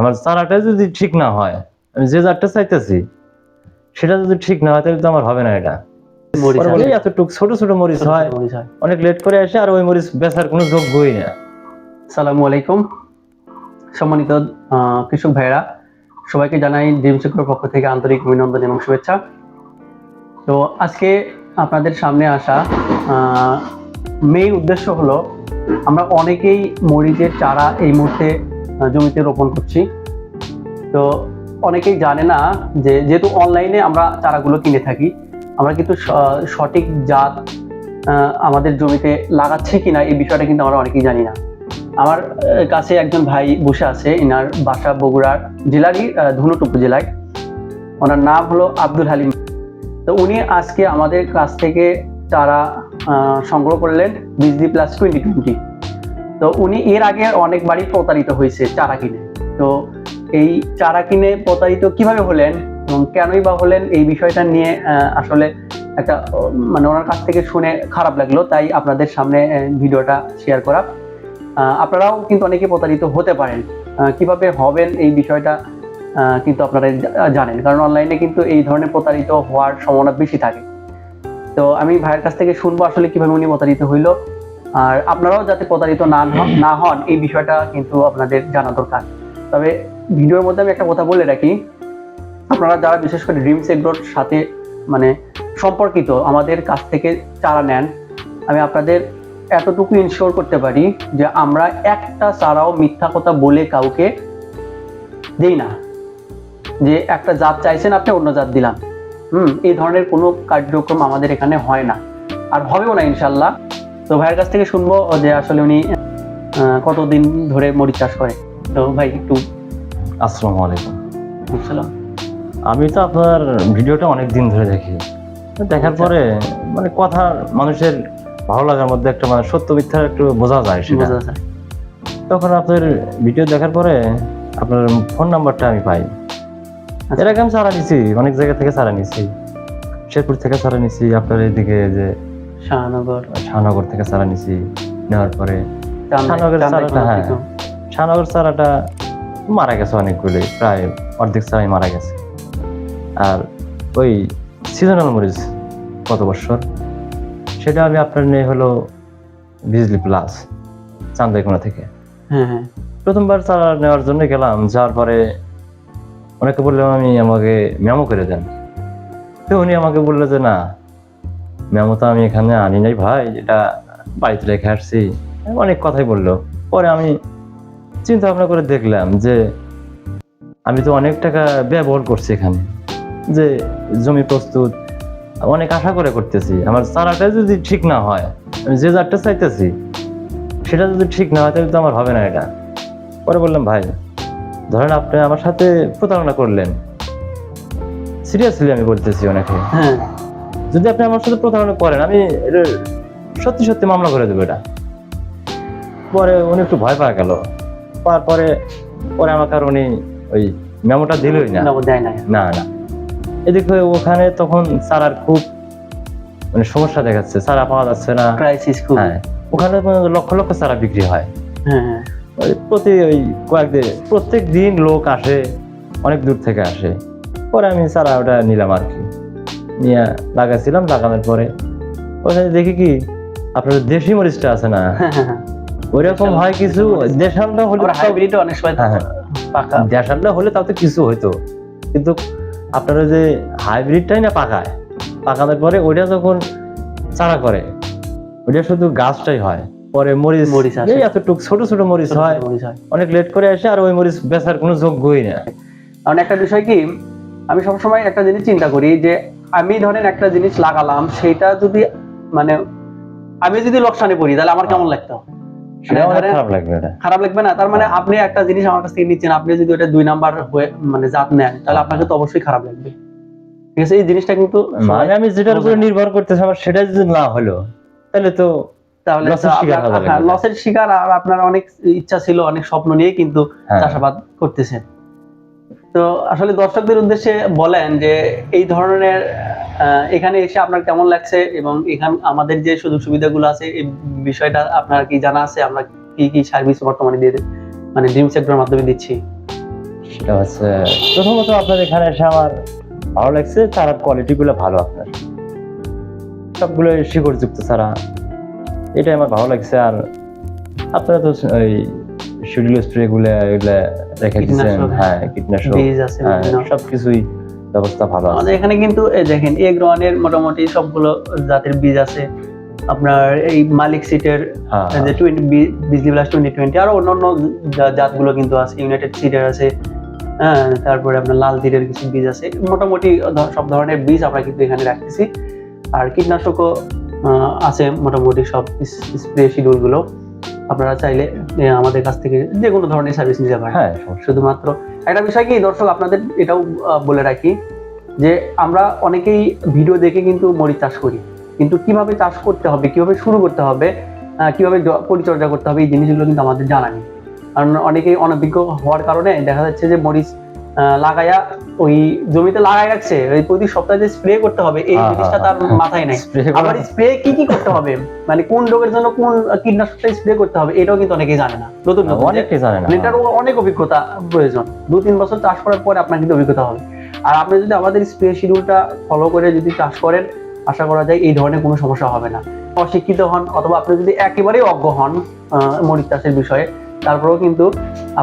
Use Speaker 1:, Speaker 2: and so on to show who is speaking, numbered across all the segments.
Speaker 1: আমার চারাটা যদি ঠিক না হয় আমি যে জারটা চাইতেছি সেটা যদি ঠিক না হয় তাহলে তো আমার হবে না এটা। এতটুক ছোট ছোট মরিচ হয় অনেক লেট করে আসে আর ওই মরিচ বেচার কোনো যোগ্যই না।
Speaker 2: সালামু আলাইকুম। সম্মানিত কৃষক ভাইরা সবাইকে জানাই ডিম চক্র পক্ষ থেকে আন্তরিক অভিনন্দন এবং শুভেচ্ছা। তো আজকে আপনাদের সামনে আসা মেইন উদ্দেশ্য হলো আমরা অনেকেই মরিচের চারা এই মুহূর্তে জমিতে রোপণ করছি। তো অনেকেই জানে না যে যেহেতু অনলাইনে আমরা চারাগুলো কিনে থাকি, আমরা কিন্তু সঠিক জাত আমাদের জমিতে লাগাচ্ছে কিনা এই বিষয়টা কিন্তু আমরা অনেকেই জানি না। আমার কাছে একজন ভাই বসে আছে এনার বাসা বগুড়ার জেলারই ধুনট উপজেলায় ওনার নাম হলো আব্দুল হালিম। তো উনি আজকে আমাদের কাছ থেকে চারা সংগ্রহ করলেন বিজলি প্লাস টোয়েন্টি টোয়েন্টি তো উনি এর আগে অনেকবারই প্রতারিত হয়েছে চারা কিনে। তো এই চারা কিনে প্রতারিত কীভাবে হলেন এবং কেনই বা হলেন এই বিষয়টা নিয়ে আসলে একটা মানে ওনার কাছ থেকে শুনে খারাপ লাগল, তাই আপনাদের সামনে ভিডিওটা শেয়ার করা। আপনারাও কিন্তু অনেকে প্রতারিত হতে পারেন। কীভাবে হবেন এই বিষয়টা কিন্তু আপনারা জানেন। কারণ অনলাইনে কিন্তু এই ধরনের প্রতারিত হওয়ার সম্ভাবনা বেশি থাকে। তো আমি ভাইয়ের কাছ থেকে শুনব আসলে কীভাবে উনি প্রতারিত হইল। আর আপনারাও যাতে প্রতারিত না না হন, এই বিষয়টা কিন্তু আপনাদের জানা দরকার। তবে ভিডিওর মধ্যে আমি একটা কথা বলে রাখি, আপনারা যারা বিশেষ করে ড্রিমস এগ্রোর সাথে মানে সম্পর্কিত, আমাদের কাছ থেকে চারা নেন, আমি আপনাদের এতটুকু ইনশিওর করতে পারি যে আমরা একটা চারাও মিথ্যা কথা বলে কাউকে দেই না। যে একটা জাত চাইছেন, আপনি অন্য জাত দিলাম। হুম, এই ধরনের কোনো কার্যক্রম আমাদের এখানে হয় না। আর হবেও না ইনশাল্লাহ তো ভাইয়ের কাছ থেকে শুনব যে আসলে উনি কতদিন ধরে মরিচ চাষ করে? তো ভাই একটু
Speaker 1: আসসালামু আলাইকুম। আমি তো আপনার ভিডিওটা অনেক দিন ধরে দেখি। দেখার
Speaker 2: আচ্ছা।
Speaker 1: পরে মানে কথা মানুষের ভালো লাগার মধ্যে একটা মানে সত্য মিথ্যা একটু বোঝা যায় সেটা। তখন আপনার ভিডিও দেখার পরে আপনার ফোন নাম্বারটা আমি পাই।
Speaker 2: আচ্ছা।
Speaker 1: এর আগে আমি চারা নিছি অনেক জায়গা থেকে চারা নিছি। শেরপুর থেকে চারা নিছি আপনার এদিকে যে
Speaker 2: শাহনগর।
Speaker 1: শাহনগর থেকে চারা নিছি নেওয়ার পরে
Speaker 2: চান্দাই
Speaker 1: চারাটা, হ্যাঁ। শাহনগর চারাটা মারা গেছে অনেকগুলি প্রায় অর্ধেক চারাই মারা গেছে। আর ওই সিজনাল মরিচ কত বছর? সেটা আমি আপনার নিয়ে হলো বিজলি প্লাস চান্দাইকোনা থেকে।
Speaker 2: হ্যাঁ হ্যাঁ।
Speaker 1: প্রথমবার চারা নেওয়ার জন্য গেলাম যাওয়ার পরে অনেকে বললাম আমি আমাকে মেমো করে দেন। তো উনি আমাকে বলল যে না মেমো তো আমি এখানে আনি নাই ভাই এটা বাড়িতে রেখে আসছি। অনেক কথাই বলল। পরে আমি চিন্তা ভাবনা করে দেখলাম যে আমি তো অনেক টাকা ব্যবহার করছি এখানে। যে জমি প্রস্তুত, অনেক আশা করে করতেছি। আমার চারাটা যদি ঠিক না হয়, আমি যে জারটা চাইতেছি, সেটা যদি ঠিক না হয়, তাহলে তো আমার হবে না এটা। পরে বললাম, ভাই, ধরেন আপনি আমার সাথে প্রতারণা করলেন। সিরিয়াসলি আমি বলতেছি অনেকে
Speaker 2: হ্যাঁ।
Speaker 1: যদি আপনি আমার সাথে প্রতারণা করেন আমি সত্যি সত্যি মামলা করে দেবো এটা। পরে উনি একটু ভয় পাওয়া গেল। পাওয়ার পরে পরে আমাকে আর উনি ওই মেমোটা দিলই না।
Speaker 2: না, না।
Speaker 1: এদিকে ওখানে তখন চারার খুব মানে সমস্যা দেখাচ্ছে। চারা পাওয়া যাচ্ছে না।
Speaker 2: ক্রাইসিস খুব।
Speaker 1: হ্যাঁ ওখানে লক্ষ লক্ষ চারা বিক্রি হয়।
Speaker 2: হ্যাঁ হ্যাঁ।
Speaker 1: প্রতি ওই কয়েকদিন প্রত্যেক দিন লোক আসে অনেক দূর থেকে আসে। পরে আমি সারা ওটা নিলাম আর কি। নিয়ে লাগাইছিলাম লাগানোর পরে ওখানে দেখি কি আপনার দেশি মরিচটা আছে না। ওইরকম হয় কিছু দেশালটা হলে
Speaker 2: হাইব্রিড অনেক সময়
Speaker 1: হ্যাঁ, হ্যাঁ।
Speaker 2: পাকা
Speaker 1: দেশালটা হলে তাও তো কিছু হইতো কিন্তু আপনারা যে হাইব্রিডটাই না পাকায় পাকানোর পরে ওইটা যখন চারা করে ওইটা শুধু গাছটাই হয় পরে মরিচ
Speaker 2: মরিচ।
Speaker 1: এই এতটুক ছোট ছোট মরিচ হয়। অনেক লেট করে আসে আর ওই মরিচ বেচার কোনো যোগ্যই না
Speaker 2: কারণ একটা বিষয় কি আমি সবসময় একটা জিনিস চিন্তা করি যে আমি ধরেন একটা জিনিস লাগালাম সেটা যদি মানে আমি যদি লোকসানে পড়ি তাহলে আমার কেমন লাগতো? ধরেন-
Speaker 1: খারাপ লাগবে
Speaker 2: না। তার মানে আপনি একটা জিনিস আমার কাছ থেকে নিচ্ছেন আপনি যদি ওটা দুই নাম্বার হয়ে মানে জাত নেন তাহলে আপনাকে তো অবশ্যই খারাপ লাগবে। ঠিক আছে? এই জিনিসটা কিন্তু
Speaker 1: মানে আমি যেটার উপরে নির্ভর করতেছি আমার সেটা যদি না হলো তাহলে তো
Speaker 2: তাহলে
Speaker 1: লসের শিকার
Speaker 2: লসের শিকার আর আপনার অনেক ইচ্ছা ছিল অনেক স্বপ্ন নিয়ে কিন্তু
Speaker 1: হ্যাঁ,
Speaker 2: চাষাবাদ করতেছেন। তো আসলে দর্শকদের উদ্দেশ্যে বলেন যে এই ধরনের এখানে এসে আপনার কেমন লাগছে এবং এখান, আমাদের যে সুযোগ সুবিধাগুলো আছে, এই বিষয়টা আপনার কি জানা আছে? আমরা কি কি সার্ভিস বর্তমানে দিয়ে মানে ড্রিম সেক্টরের মাধ্যমে দিচ্ছি?
Speaker 1: সেটা হচ্ছে, প্রথমত আপনার এখানে এসে আমার ভালো লাগছে চারার কোয়ালিটিগুলো ভালো আপনার। সবগুলো শিকড়যুক্ত ছাড়া। এটাই আমার ভালো লাগছে, আর আপনারা তো ওই শিডিউল স্প্রেগুলো এগুলো রেখে
Speaker 2: কীটনাশক,
Speaker 1: হ্যাঁ কীটনাশক। হ্যাঁ। সবকিছুই ব্যবস্থা ভালো আছে।
Speaker 2: আমাদের এখানে কিন্তু এই দেখেন এ গ্রহণের মোটামুটি সবগুলো জাতের বীজ আছে। আপনার এই মালিক সিটের
Speaker 1: হ্যাঁ
Speaker 2: যে twenty Bijli plus twenty twenty আরও অন্যান্য জাতগুলো কিন্তু আছে। ইউনাইটেড সিডের আছে হ্যাঁ তারপরে আপনার লাল তীরের কিছু বীজ আছে। মোটামুটি সব ধরনের বীজ আমরা কিন্তু এখানে রাখতেছি। আর কীটনাশকও আছে মোটামুটি সব স্প্রে শিডিউলগুলো আপনারা চাইলে আমাদের কাছ থেকে যে কোনো ধরনের সার্ভিস নিতে পারেন।
Speaker 1: হ্যাঁ
Speaker 2: শুধুমাত্র একটা বিষয় কি দর্শক আপনাদের এটাও বলে রাখি যে আমরা অনেকেই ভিডিও দেখে কিন্তু মরিচ চাষ করি। কিন্তু কীভাবে চাষ করতে হবে কীভাবে শুরু করতে হবে কীভাবে পরিচর্যা করতে হবে এই জিনিসগুলো কিন্তু আমাদের জানা নেই। কারণ অনেকেই অনভিজ্ঞ হওয়ার কারণে দেখা যাচ্ছে যে মরিচ লাগায়া ওই জমিতে লাগাই রাখছে। ওই প্রতি সপ্তাহে যে স্প্রে করতে হবে এই
Speaker 1: হ্যাঁ,
Speaker 2: জিনিসটা
Speaker 1: হ্যাঁ,
Speaker 2: তার
Speaker 1: হ্যাঁ।
Speaker 2: মাথায় নাই। আবার স্প্রে কি কি করতে হবে? মানে কোন রোগের জন্য কোন কীটনাশকটা স্প্রে করতে হবে এটাও কিন্তু অনেকেই জানে না। নতুন
Speaker 1: জানে না।
Speaker 2: মানে এটার অনেক অভিজ্ঞতা প্রয়োজন। দু তিন বছর চাষ করার পরে আপনার কিন্তু অভিজ্ঞতা হবে। আর আপনি যদি আমাদের স্প্রে শিডিউলটা ফলো করে যদি চাষ করেন আশা করা যায় এই ধরনের কোনো সমস্যা হবে না। অশিক্ষিত হন অথবা আপনি যদি একেবারেই অজ্ঞ হন আহ, মরিচ চাষের বিষয়ে তারপরেও কিন্তু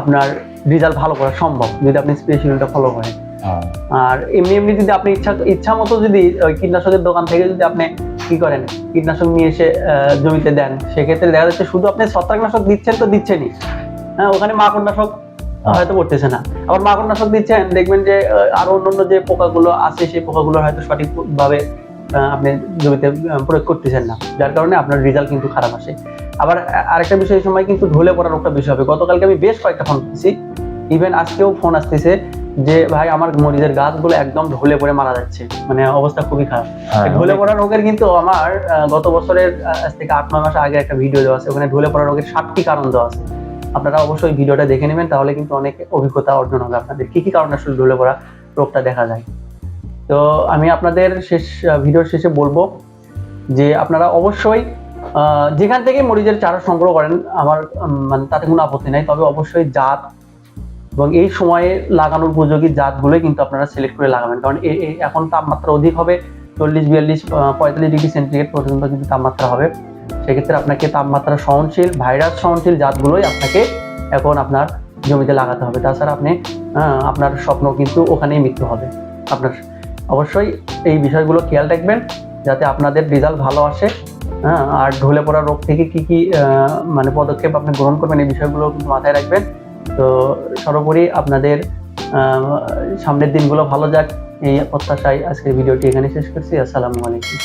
Speaker 2: আপনার রেজাল্ট ভালো করা সম্ভব যদি আপনি স্প্রে শিডিউলটা ফলো করেন।
Speaker 1: হ্যাঁ।
Speaker 2: আর এমনি এমনি যদি আপনি ইচ্ছা ইচ্ছা মতো যদি ওই কীটনাশকের দোকান থেকে যদি আপনি কি করেন কীটনাশক নিয়ে এসে জমিতে দেন সেক্ষেত্রে দেখা যাচ্ছে শুধু আপনি ছত্রাকনাশক দিচ্ছেন তো দিচ্ছেনই। হ্যাঁ ওখানে মাকড়নাশক হয়তো করতেছে না। আবার মাকড়নাশক দিচ্ছেন দেখবেন যে আরও অন্যান্য যে পোকাগুলো আছে সেই পোকাগুলো হয়তো সঠিকভাবে আপনি জমিতে প্রয়োগ করতেছেন না। যার কারণে আপনার রেজাল্ট কিন্তু খারাপ আসে। আবার আরেকটা বিষয় এই সময় কিন্তু ঢলে পড়ার একটা বিষয় হবে। গতকালকে আমি বেশ কয়েকটা ফোন পেয়েছি ইভেন আজকেও ফোন আসতেছে যে ভাই আমার মরিচের গাছগুলো একদম ঢলে পড়ে মারা যাচ্ছে। মানে অবস্থা খুবই খারাপ।
Speaker 1: হ্যাঁ,
Speaker 2: ঢলে পড়া রোগের কিন্তু আমার গত বছরের আজ থেকে আট নয় মাস আগে একটা ভিডিও দেওয়া আছে। ওখানে ঢলে পড়া রোগের সাতটি কারণ দেওয়া আছে। আপনারা অবশ্যই ভিডিওটা দেখে নেবেন তাহলে কিন্তু অনেক অভিজ্ঞতা অর্জন হবে আপনাদের। কি কি কারণে আসলে ঢলে পড়া রোগটা দেখা যায়? তো আমি আপনাদের শেষ ভিডিওর শেষে বলব যে আপনারা অবশ্যই যেখান থেকে মরিচের চারা সংগ্রহ করেন, আমার মানে তাতে কোনো আপত্তি নাই। তবে অবশ্যই জাত এবং এই সময়ে লাগানোর উপযোগী জাতগুলোই কিন্তু আপনারা সিলেক্ট করে লাগাবেন। কারণ এখন তাপমাত্রা অধিক হবে, চল্লিশ, বিয়াল্লিশ পঁয়তাল্লিশ ডিগ্রি সেন্টিগ্রেড পর্যন্ত কিন্তু তাপমাত্রা হবে। সেক্ষেত্রে আপনাকে তাপমাত্রা সহনশীল ভাইরাস সহনশীল জাতগুলোই আপনাকে এখন আপনার জমিতে লাগাতে হবে। তাছাড়া আপনি আপনার স্বপ্ন কিন্তু ওখানেই মৃত্যু হবে। আপনার অবশ্যই এই বিষয়গুলো খেয়াল রাখবেন, যাতে আপনাদের রেজাল্ট ভালো আসে। হ্যাঁ আর ঢলে পড়া রোগ থেকে কি কি মানে পদক্ষেপ আপনি গ্রহণ করবেন এই বিষয়গুলো মাথায় রাখবেন। তো সর্বোপরি আপনাদের সামনের দিনগুলো ভালো যাক, এই প্রত্যাশায় আজকের ভিডিওটি এখানে শেষ করছি। আসসালামু আলাইকুম।